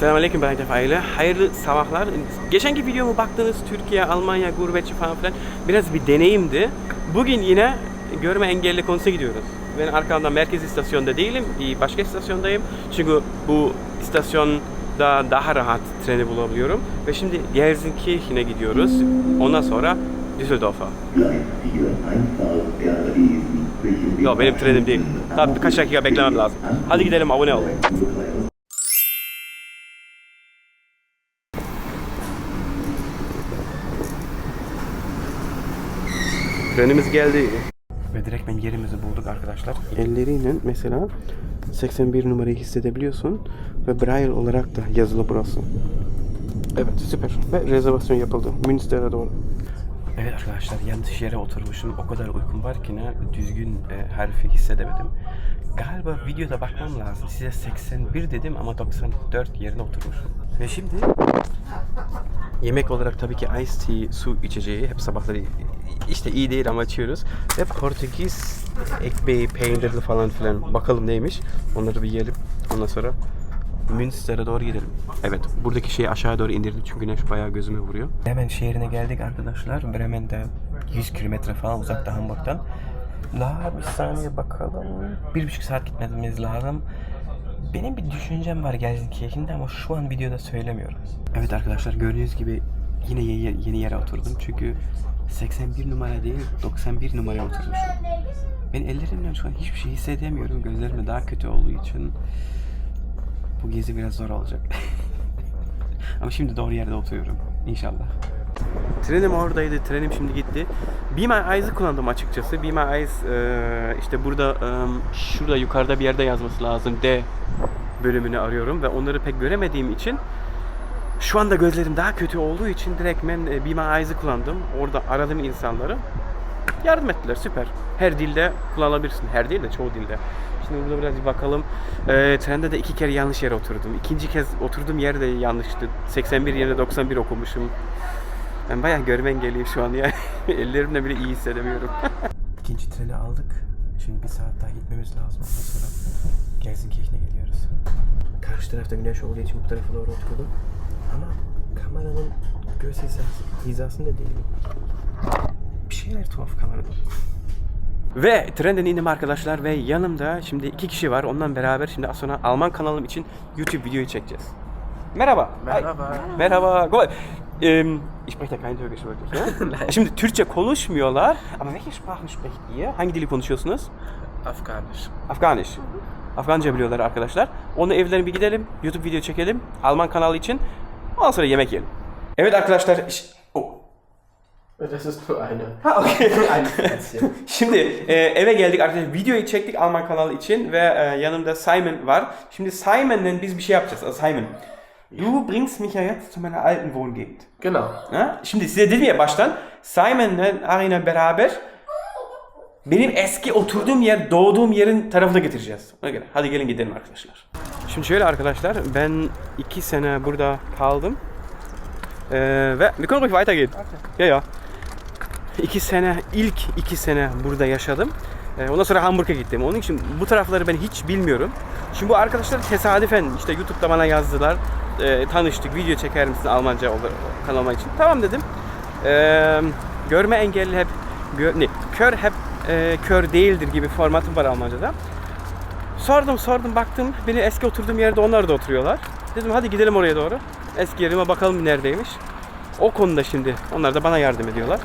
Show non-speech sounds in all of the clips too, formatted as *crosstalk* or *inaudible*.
Selamünaleyküm ben Hedef Aile. Hayırlı sabahlar. Geçenki videomu baktınız Türkiye, Almanya, gurbetçi falan filan. Biraz bir deneyimdi. Bugün yine görme engelli konusuna gidiyoruz. Ben arkamda merkez istasyonda değilim. Bir başka istasyondayım. Çünkü bu istasyonda daha rahat treni bulabiliyorum. Ve şimdi Gelsenkirchen'e gidiyoruz. Ondan sonra Düsseldorf'a. Yok benim trenim değil. Tabii birkaç dakika beklemem lazım. Hadi gidelim abone ol. Trenimiz geldi. Ve direkt ben yerimizi bulduk arkadaşlar. Elleriyle mesela 81 numarayı hissedebiliyorsun. Ve Braille olarak da yazılı burası. Evet süper. Ve rezervasyon yapıldı. Münster'e doğru. Evet arkadaşlar yanlış yere oturmuşum. O kadar uykum var ki ne düzgün e, harfi hissedemedim. Galiba videoda bakmam lazım. Size 81 dedim ama 94 yerine oturmuşum. Ve şimdi yemek olarak tabii ki ice tea, su içeceği hep sabahları işte iyi değil ama içiyoruz. Ve Portekiz ekmeği, peynirli falan filan bakalım neymiş. Onları bir yiyelim. Ondan sonra Münster'e doğru gidelim. Evet, buradaki şeyi aşağı doğru indirdim çünkü güneş bayağı gözüme vuruyor. Hemen şehrine geldik arkadaşlar. Bremen'de 100 kilometre falan uzakta Hamburg'dan. La bir saniye bakalım. Bir buçuk saat gitmemiz lazım. Benim bir düşüncem var Gelsenkirchen'de ama şu an videoda söylemiyorum. Evet arkadaşlar gördüğünüz gibi yine ye- yeni yere oturdum. Çünkü 81 numara değil 91 numaraya oturmuşum. Ben ellerimle şu an hiçbir şey hissedemiyorum. Gözlerim de daha kötü olduğu için bu gezi biraz zor olacak. *laughs* Ama şimdi doğru yerde oturuyorum. İnşallah. Trenim oradaydı. Trenim şimdi gitti. Be My Eyes'ı kullandım açıkçası. Be My Eyes eee, işte burada eee, şurada yukarıda bir yerde yazması lazım. D bölümünü arıyorum ve onları pek göremediğim için şu anda gözlerim daha kötü olduğu için direkt ben e, Be My Eyes'ı kullandım. Orada aradım insanları. Yardım ettiler süper. Her dilde kullanabilirsin. Her değil de çoğu dilde. Şimdi burada biraz bir bakalım. Ee, trende de iki kere yanlış yere oturdum. İkinci kez oturduğum yer de yanlıştı. 81 yerine 91 okumuşum. Ben bayağı görme engelliyim şu an yani. *laughs* Ellerimle bile iyi hissedemiyorum. *laughs* İkinci treni aldık. Şimdi bir saat daha gitmemiz lazım. Ondan sonra Gelsenkirchen'e geliyoruz. Karşı tarafta güneş olduğu için bu tarafa doğru oturdum. Ama kameranın göz hizası, hizasında değilim. Bir şeyler tuhaf kamerada. Ve trenden indim arkadaşlar ve yanımda şimdi iki kişi var. Ondan beraber şimdi az sonra Alman kanalım için YouTube videoyu çekeceğiz. Merhaba. Merhaba. Ay, Merhaba. Go- Ähm, ich spreche da kein Türkisch wirklich. Ya? *laughs* Şimdi Türkçe konuşmuyorlar. Ama welche Sprache sprecht ihr? Hangi dili konuşuyorsunuz? Afganisch. Afganiş. Afganca biliyorlar arkadaşlar. Onu evlerine bir gidelim. YouTube video çekelim. Alman kanalı için. Ondan sonra yemek yiyelim. Evet arkadaşlar. iş- Oh. Das ist nur eine. Ha Plätzchen. *laughs* *laughs* Şimdi e, eve geldik arkadaşlar. Videoyu çektik Alman kanalı için ve e, yanımda Simon var. Şimdi Simon'la biz bir şey yapacağız. Simon. Du bringst mich ja jetzt zu meiner alten Wohngegend. Genau. Ha? Şimdi size dedim ya baştan Simon'la Arina beraber benim eski oturduğum yer, doğduğum yerin tarafına getireceğiz. Ona göre. Hadi gelin gidelim arkadaşlar. Şimdi şöyle arkadaşlar, ben iki sene burada kaldım. Ee, ve wir können ruhig weitergehen. Ja, ja. İki sene, ilk iki sene burada yaşadım. Ee, ondan sonra Hamburg'a gittim. Onun için bu tarafları ben hiç bilmiyorum. Şimdi bu arkadaşlar tesadüfen işte YouTube'da bana yazdılar. Ee, tanıştık, video çeker misin Almanca olur, kanalıma için. Tamam dedim. Ee, görme engelli hep, gö- ne, kör hep e, kör değildir gibi formatım var Almanca'da. Sordum sordum baktım beni eski oturduğum yerde onlar da oturuyorlar. Dedim hadi gidelim oraya doğru. Eski yerime bakalım neredeymiş. O konuda şimdi onlar da bana yardım ediyorlar.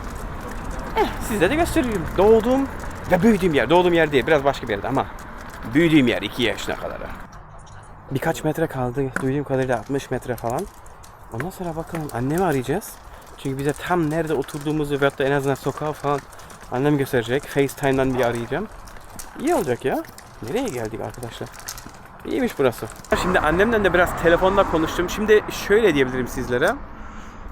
Eh, size de gösteriyorum. Doğduğum ve büyüdüğüm yer. Doğduğum yer değil biraz başka bir yerde ama büyüdüğüm yer 2 yaşına kadar. Birkaç metre kaldı. Duyduğum kadarıyla 60 metre falan. Ondan sonra bakalım annemi arayacağız. Çünkü bize tam nerede oturduğumuzu veyahut da en azından sokağı falan annem gösterecek. FaceTime'dan bir arayacağım. İyi olacak ya. Nereye geldik arkadaşlar? İyiymiş burası. Şimdi annemle de biraz telefonda konuştum. Şimdi şöyle diyebilirim sizlere.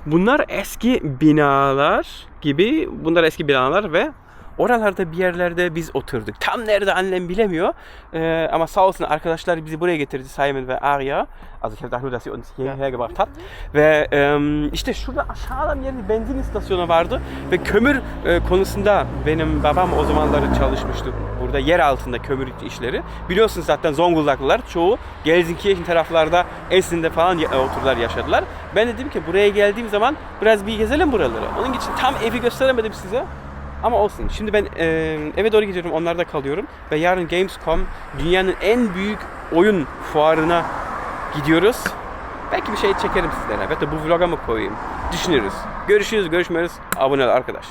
Bunlar eski binalar gibi. Bunlar eski binalar ve Oralarda bir yerlerde biz oturduk. Tam nerede annem bilemiyor. Ee, ama sağ olsun arkadaşlar bizi buraya getirdi Simon ve Arya. Also ich habe nur, dass sie uns hierher gebracht hat. Ve em, işte şurada aşağıda bir yerde benzin istasyonu vardı. Ve kömür e, konusunda benim babam o zamanları çalışmıştı. Burada yer altında kömür işleri. Biliyorsunuz zaten Zonguldaklılar çoğu Gelsenkirchen taraflarda Esin'de falan oturdular yaşadılar. Ben dedim ki buraya geldiğim zaman biraz bir gezelim buraları. Onun için tam evi gösteremedim size. Ama olsun. Şimdi ben e, eve doğru gidiyorum. Onlarda kalıyorum. Ve yarın Gamescom dünyanın en büyük oyun fuarına gidiyoruz. Belki bir şey çekerim sizlere. Hatta bu vloga mı koyayım? Düşünürüz. Görüşürüz, görüşmeriz. Abone ol arkadaş.